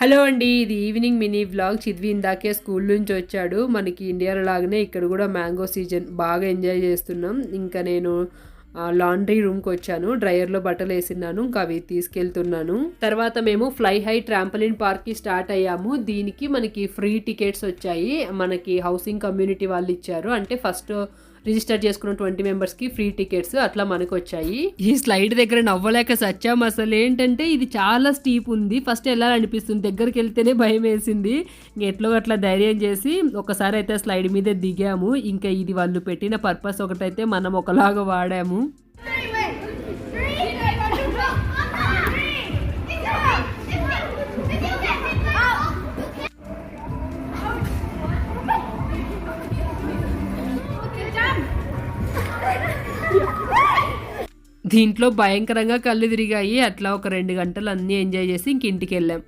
Hello అండి ఇది evening mini vlog. Chidvi ఇందాకే స్కూల్ నుంచి వచ్చాడు. మనకి ఇండియాలో లాగానే ఇక్కడ కూడా మ్యాంగో సీజన్ బాగా ఎంజాయ్ చేస్తున్నాం. ఇంకా నేను లాండ్రీ రూమ్కి వచ్చాను. డ్రయర్లో బట్టలు వేసినాను ఇంకా అవి తీసుకెళ్తున్నాను. తర్వాత మేము ఫ్లై హై ట్రాంపలిన్ పార్క్కి స్టార్ట్ అయ్యాము. దీనికి మనకి ఫ్రీ టికెట్స్ వచ్చాయి. మనకి హౌసింగ్ కమ్యూనిటీ వాళ్ళు ఇచ్చారు. అంటే ఫస్ట్ రిజిస్టర్ చేసుకున్న ట్వంటీ మెంబర్స్కి ఫ్రీ టికెట్స్ అట్లా మనకు వచ్చాయి ఈ స్లైడ్ దగ్గర నవ్వలేక సచ్చాం అసలు ఏంటంటే ఇది చాలా స్టీప్ ఉంది. ఫస్ట్ వెళ్ళాలనిపిస్తుంది. దగ్గరికి వెళ్తేనే భయం వేసింది. ఎట్లో అట్లా ధైర్యం చేసి ఒకసారి అయితే స్లైడ్ మీద దిగాము. ఇంకా ఇది వాళ్ళు పెట్టిన పర్పస్ ఒకటైతే మనం ఒకలాగా వాడాము. దీంట్లో భయంకరంగా కళ్ళు తిరిగాయి. అట్లా ఒక రెండు గంటలు అన్నీ ఎంజాయ్ చేసి ఇంక ఇంటికి వెళ్ళాం.